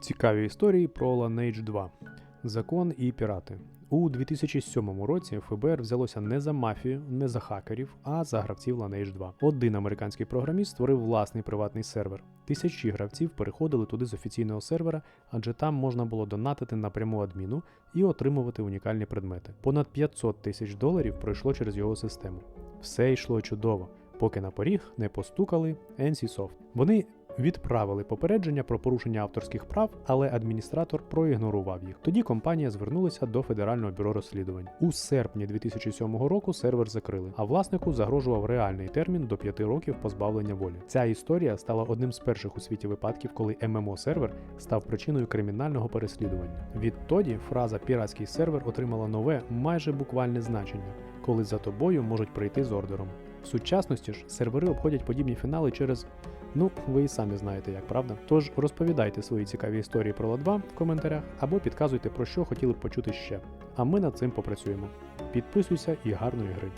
Цікаві історії про Lineage 2. Закон і пірати. У 2007 році ФБР взялося не за мафію, не за хакерів, а за гравців Lineage 2. Один американський програміст створив власний приватний сервер. Тисячі гравців переходили туди з офіційного сервера, адже там можна було донатити напряму адміну і отримувати унікальні предмети. Понад 500 тисяч доларів пройшло через його систему. Все йшло чудово, поки на поріг не постукали NCSoft. Вони відправили попередження про порушення авторських прав, але адміністратор проігнорував їх. Тоді компанія звернулася до Федерального бюро розслідувань. У серпні 2007 року сервер закрили, а власнику загрожував реальний термін до 5 років позбавлення волі. Ця історія стала одним з перших у світі випадків, коли ММО сервер став причиною кримінального переслідування. Відтоді фраза піратський сервер отримала нове, майже буквальне значення, коли за тобою можуть прийти з ордером. В сучасності ж сервери обходять подібні фінали через Ну, ви і самі знаєте, як правда. Тож розповідайте свої цікаві історії про Ла-2 в коментарях або підказуйте про що хотіли б почути ще. А ми над цим попрацюємо. Підписуйся і гарної гри!